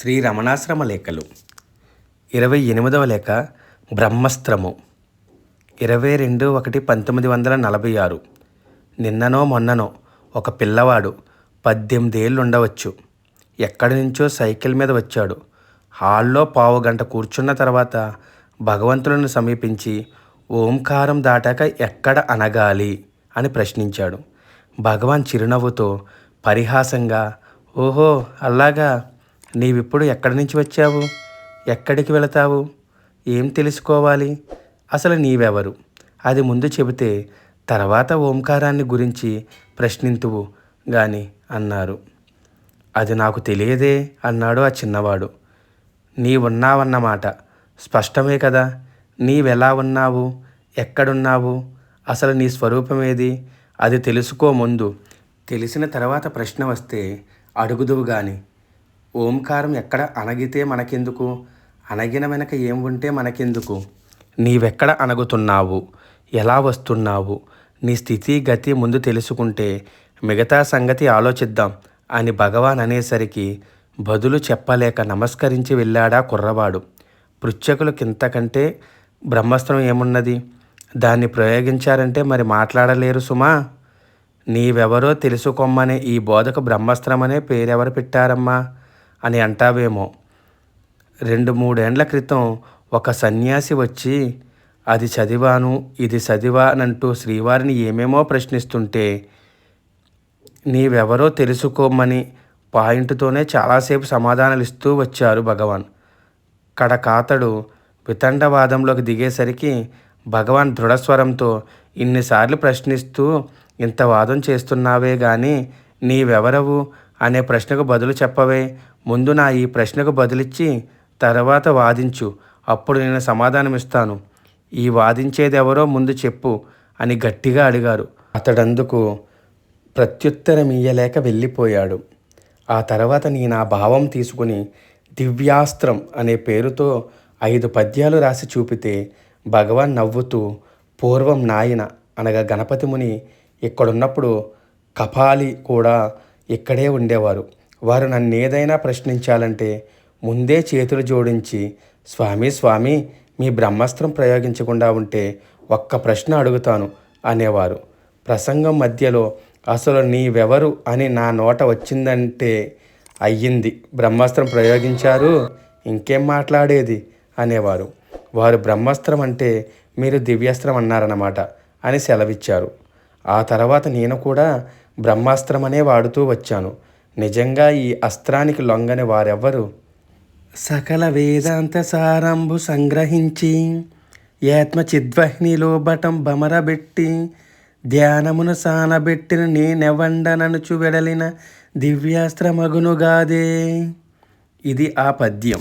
శ్రీ రమణాశ్రమ లేఖలు. ఇరవై ఎనిమిదవ లేఖ బ్రహ్మస్త్రము. ఇరవై రెండు ఒకటి పంతొమ్మిది వందల నలభై ఆరు. నిన్ననో మొన్ననో ఒక పిల్లవాడు పద్దెనిమిదేళ్ళు ఉండవచ్చు ఎక్కడి నుంచో సైకిల్ మీద వచ్చాడు. హాల్లో పావు గంట కూర్చున్న తర్వాత భగవంతులను సమీపించి ఓంకారం దాటాక ఎక్కడ అనగాలి అని ప్రశ్నించాడు. భగవాన్ చిరునవ్వుతో పరిహాసంగా ఓహో అలాగా నీవిప్పుడు ఎక్కడి నుంచి వచ్చావు? ఎక్కడికి వెళతావు? ఏం తెలుసుకోవాలి? అసలు నీవెవరు? అది ముందు చెబితే తర్వాత ఓంకారాన్ని గురించి ప్రశ్నింతువు గాని అన్నారు. అది నాకు తెలియదే అన్నాడు ఆ చిన్నవాడు. నీవున్నావన్నమాట. స్పష్టమే కదా. నీవెలా ఉన్నావు? ఎక్కడున్నావు? అసలు నీ స్వరూపమేది అది తెలుసుకో ముందు. తెలిసిన తర్వాత ప్రశ్న వస్తే అడుగుదువు గాని ఓంకారం ఎక్కడ అణగితే మనకెందుకు? అణగిన వెనక ఏం ఉంటే మనకెందుకు? నీవెక్కడ అణగుతున్నావు? ఎలా వస్తున్నావు? నీ స్థితి గతి ముందు తెలుసుకుంటే మిగతా సంగతి ఆలోచిద్దాం అని భగవాన్ అనేసరికి బదులు చెప్పలేక నమస్కరించి వెళ్ళాడా కుర్రవాడు. పృచ్ఛకులకింతకంటే బ్రహ్మస్త్రం ఏమున్నది? దాన్ని ప్రయోగించారంటే మరి మాట్లాడలేరు సుమా. నీవెవరో తెలుసుకోమ్మనే ఈ బోధకు బ్రహ్మస్త్రమనే పేరెవరు పెట్టారమ్మా? అని అంటావేమో. రెండు మూడేండ్ల క్రితం ఒక సన్యాసి వచ్చి అది చదివాను ఇది చదివానంటూ శ్రీవారిని ఏమేమో ప్రశ్నిస్తుంటే నీవెవరో తెలుసుకోమని పాయింట్తోనే చాలాసేపు సమాధానాలు ఇస్తూ వచ్చారు భగవాన్. కడకాతడు వితండవాదంలోకి దిగేసరికి భగవాన్ దృఢస్వరంతో ఇన్నిసార్లు ప్రశ్నిస్తూ ఇంత వాదం చేస్తున్నావే గాని నీవెవరవు? అనే ప్రశ్నకు బదులు చెప్పవే ముందు నా ఈ ప్రశ్నకు బదులిచ్చి తర్వాత వాదించు. అప్పుడు నేను సమాధానం ఇస్తాను ఈ వాదించేది ఎవరో ముందు చెప్పు అని గట్టిగా అడిగారు. అతడందుకు ప్రత్యుత్తరం ఇయ్యలేక వెళ్ళిపోయాడు. ఆ తర్వాత నేను ఆ భావం తీసుకుని దివ్యాస్త్రం అనే పేరుతో ఐదు పద్యాలు రాసి చూపితే భగవాన్ నవ్వుతూ పూర్వం నాయన అనగా గణపతి ముని ఇక్కడున్నప్పుడు కపాలి కూడా ఇక్కడే ఉండేవారు. వారు నన్ను ఏదైనా ప్రశ్నించాలంటే ముందే చేతులు జోడించి స్వామి స్వామి మీ బ్రహ్మాస్త్రం ప్రయోగించకుండా ఉంటే ఒక్క ప్రశ్న అడుగుతాను అనేవారు. ప్రసంగం మధ్యలో అసలు నీవెవరు? అని నా నోట వచ్చిందంటే అయ్యింది బ్రహ్మాస్త్రం ప్రయోగించారు ఇంకేం మాట్లాడేది? అనేవారు. వారు బ్రహ్మాస్త్రం అంటే మీరు దివ్యాస్త్రం అన్నారన్నమాట అని సెలవిచ్చారు. ఆ తర్వాత నేను కూడా బ్రహ్మాస్త్రం అనే వాడుతూ వచ్చాను. నిజంగా ఈ అస్త్రానికి లొంగని వారెవ్వరు? సకల వేదాంత సారంభు సంగ్రహించి ఏత్మచిద్వహ్నిలో బటం బమరబెట్టి ధ్యానమును సానబెట్టిన నేనెవండననుచు వెడలిన దివ్యాస్త్రమగునుగాదే. ఇది ఆ పద్యం.